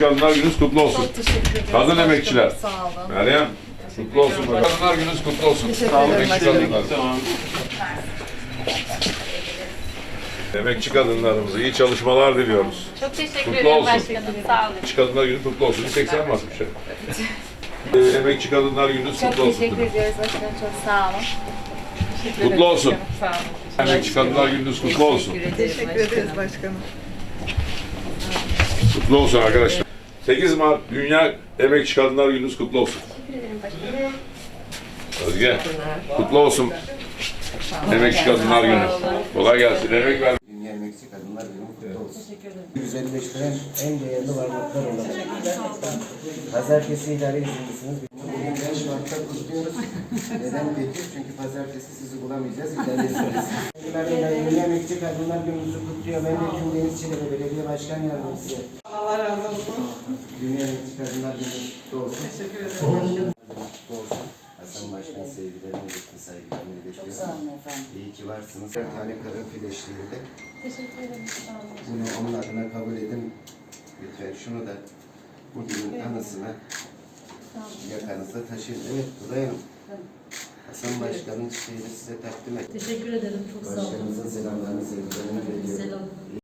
Kadınlar gününüz kutlu olsun. Çok teşekkür ederim. Kadın Başkanım, emekçiler. Sağ olun. Meryem, kutlu olsun. Kadınlar gününüz kutlu olsun. Teşekkür Sağ olun, ederim emekçi kadınlar. Emekçi kadınlarımıza iyi çalışmalar diliyoruz. Çok teşekkür Kutlu ederim olsun. başkanım. Sağ olun. Emekçi Kadınlar Günü kutlu olsun. 80 mi atmış ya? Ee, Emekçi Kadınlar Gününüz Çok kutlu olsun. teşekkür ediyoruz başkanım. Çok sağ olun. Kutlu olsun. Sağ olun. Emekçi Kadınlar Gününüz kutlu olsun. Teşekkür ederiz başkanım. Kutlu olsun arkadaşlar. 8 Mart Dünya Emekçi Kadınlar Gününüz kutlu olsun. Özge, kutlu olsun. Emekçi Kadınlar Günü. Kolay gelsin. Emek ver. Dünya Emekçi Kadınlar Günü kutlu olsun. Güzelleştiren en değerli varlıklar olarak. Pazartesi idare. Bugün 5 Mart'ta kutluyoruz. Neden peki? Çünkü pazartesi sizi bulamayacağız. İdare izinlisiniz. Dünya Emekçi Kadınlar Günü'nüzü kutluyor. Ben de Gün Deniz Çelebi Belediye Başkan Yardımcısı. Allah razı olsun. Dünya Emekçi Kadınlar Günü kutlu olsun. Teşekkür ederim. Olsun. Hasan Başkan sevgilerimi iletiyorum, saygılarımı iletiyorum. Çok sağ olun efendim. İyi ki varsınız. Bir tane karın fileşliğiyle. Teşekkür ederim. Sağ olun. Bunu onun adına kabul edin. Lütfen şunu da bugünün anısına yakanızda taşıyın. Evet Turay Hanım. Hasan Başkan'ın çiçeğini size takdim et. Teşekkür ederim. Çok sağ olun. Başkanımızın selamlarını, sevgilerini veriyorum. Selam.